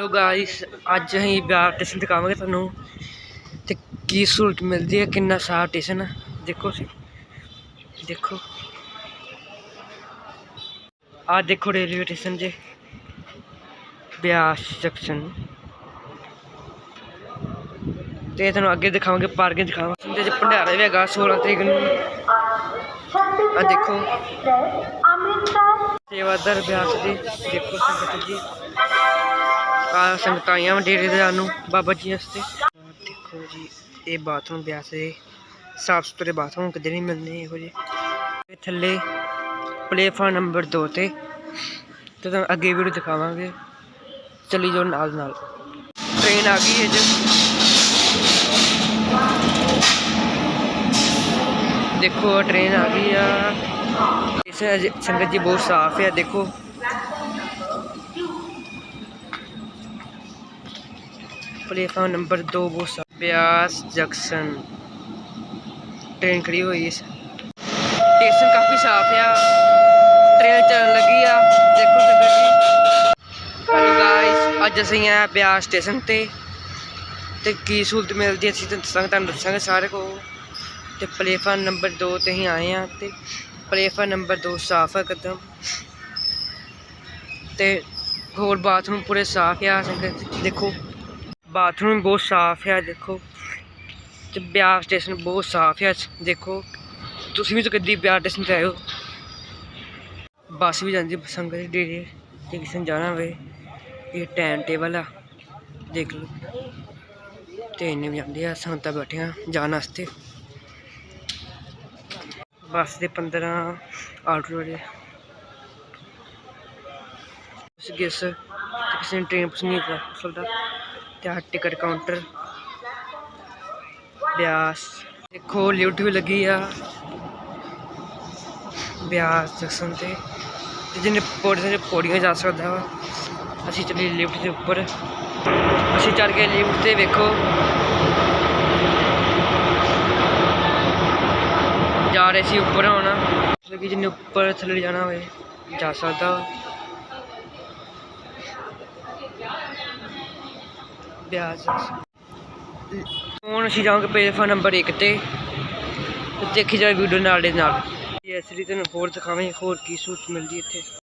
Hello guys ਅੱਜ ਅਸੀਂ ਬਿਆਰ station ਦਿਖਾਵਾਂਗੇ ਤੁਹਾਨੂੰ ਤੇ ਕੀ ਸਹੂਲਤ ਮਿਲਦੀ ਹੈ ਕਿੰਨਾ ਸਾਫ਼ ਸਟੇਸ਼ਨ ਦੇਖੋ ਤੁਸੀਂ ਦੇਖੋ। ਆ ਦੇਖੋ ਰੇਲਵੇ ਸਟੇਸ਼ਨ ਜੇ ਬਿਆਸ ਜੰਕਸ਼ਨ ਤੇ ਤੁਹਾਨੂੰ ਅੱਗੇ ਦਿਖਾਵਾਂਗੇ ਪਾਰਕਿੰਗ ਦਿਖਾਵਾਂਗੇ। ਤੇ ਜੇ ਭੰਡਾਰਾ ਵੀ ਹੈਗਾ 16 ਤਰੀਕ ਨੂੰ। ਆ ਦੇਖੋ। ਸੇਵਾਦਾਰ ਬਿਆਸ ਦੇ ਦੇਖੋ ਸੰਗਤ ਜੀ। ਆ ਸੰਗਤਾਂ ਆਈਆਂ ਡੇਰੇ ਦੇ ਨੂੰ, ਬਾਬਾ ਜੀ ਵਾਸਤੇ। ਦੇਖੋ ਜੀ, ਇਹ ਬਾਥਰੂਮ ਬਿਆਸ ਦੇ ਸਾਫ਼ ਸੁਥਰੇ ਬਾਥਰੂਮ, ਕਿਤੇ ਨਹੀਂ ਮਿਲਦੇ ਇਹੋ ਜਿਹੇ। ਥੱਲੇ ਪਲੇਟਫਾਰਮ ਨੰਬਰ 2 ਤੇ। ਤੇ ਤੁਹਾਨੂੰ ਅੱਗੇ ਵੀਡੀਓ ਦਿਖਾਵਾਂਗੇ। ਚੱਲੀ ਜਾਓ ਨਾਲ ਨਾਲ। ਟ੍ਰੇਨ ਆ ਗਈ ਹੈ ਜੀ। ਦੇਖੋ, ਟ੍ਰੇਨ ਆ ਗਈ ਆ। ਇਸ ਸੰਗਤ ਜੀ ਬਹੁਤ ਸਾਫ਼ ਹੈ ਦੇਖੋ। ਪਲੇਫਾਰਮ ਨੰਬਰ 2 ਬਹੁਤ ਸਾਫ਼ ਬਿਆਸ ਜੰਕਸ਼ਨ। ਟ੍ਰੇਨ ਖੜੀ ਹੋਈ ਹੈ ਸਟੇਸ਼ਨ ਕਾਫੀ ਸਾਫ਼ ਆ। ਟ੍ਰੇਨ ਚੱਲਣ ਲੱਗੀ ਆ। ਦੇਖੋ ਸੰਗਤ ਜੀ ਹੈਲੋ ਗਾਇਸ ਅੱਜ ਅਸੀਂ ਆ ਬਿਆਸ ਸਟੇਸ਼ਨ ਤੇ। ਤੇ ਕੀ ਸਹੂਲਤ ਮਿਲਦੀ ਹੈ ਅਸੀਂ ਤੁਹਾਨੂੰ ਦੱਸਾਂਗੇ ਤੁਹਾਨੂੰ ਦੱਸਾਂਗੇ ਸਾਰੇ ਕੋ। ਤੇ ਪਲੇਟਫਾਰਮ ਨੰਬਰ 2 ਤੇ ਹੀ ਆਏ ਆ ਤੇ ਪਲੇਟਫਾਰਮ ਨੰਬਰ 2 ਸਾਫ਼ ਹੈ ਕਦਮ ਤੇ ਹੋਰ ਬਾਥਰੂਮ ਪੂਰੇ ਸਾਫ਼ ਆ ਸੰਗਤ ਦੇਖੋ। ਬਾਥਰੂਮ ਬਹੁਤ ਸਾਫ਼ ਹੈ, ਦੇਖੋ। ਤੇ ਬਿਆਸ ਸਟੇਸ਼ਨ ਬਹੁਤ ਸਾਫ਼ ਹੈ, ਦੇਖੋ। ਤੁਸੀਂ ਵੀ ਤਾਂ ਕਦੀ ਬਿਆਸ ਸਟੇਸ਼ਨ ਤੇ ਆਏ ਹੋ। ਬੱਸ ਵੀ ਜਾਂਦੀ ਸੰਗਤ ਦੇ ਡੇਰੇ। ਤੇ ਕਿਸੇ ਨੂੰ ਜਾਣਾ ਹੋਵੇ ਇਹ ਟਾਈਮ ਟੇਬਲ ਆ, ਦੇਖ ਲਓ। ਤੇ ਇੰਨੇ ਵੀ ਜਾਂਦੇ ਆ, ਸੰਗਤਾਂ ਬੈਠੀਆਂ ਜਾਣ ਵਾਸਤੇ। ਬੱਸ ਦੇ 15 ਆਟੋ ਵਾਲੇ ਉਸ ਗਿਸ ਕਿਸੇ ਟ੍ਰੇਨ ਪਸੰਦ ਕਰ ਸਕਦਾ ਤੇ ਆ ਟਿਕਟ ਕਾਊਂਟਰ? ਬਿਆਸ। ਦੇਖੋ ਲਿਫਟ ਵੀ ਲੱਗੀ ਆ। ਬਿਆਸ ਜੰਕਸ਼ਨ ਤੇ। ਤੇ ਜਿਹਨੇ ਪੌੜੀਆਂ ਪੌੜੀਆਂ ਜਾ ਸਕਦਾ ਵਾ, ਅਸੀਂ ਚੱਲੇ ਲਿਫਟ ਦੇ ਉੱਪਰ। ਅਸੀਂ ਚੜ ਗਏ ਲਿਫਟ ਤੇ ਵੇਖੋ। ਜਾ ਰਹੇ ਸੀ ਉੱਪਰ ਹੁਣ ਕਿਉਂਕਿ ਜਿਹਨੇ ਉੱਪਰ ਥੱਲੇ ਜਾਣਾ ਹੋਵੇ, ਜਾ ਸਕਦਾ ਬਿਆਸ ਹੁਣ ਅਸੀਂ ਜਾਵਾਂਗੇ ਪਲੇਟਫਾਰਮ ਨੰਬਰ 1 ਤੇ। ਦੇਖੀ ਜਾਏ ਵੀਡੀਓ ਨਾਲ ਦੇ ਨਾਲ। ਇਸ ਲਈ ਤੁਹਾਨੂੰ ਹੋਰ ਦਿਖਾਵਾਂਗੇ ਹੋਰ ਕੀ ਸਹੂਲਤ ਮਿਲਦੀ ਇੱਥੇ।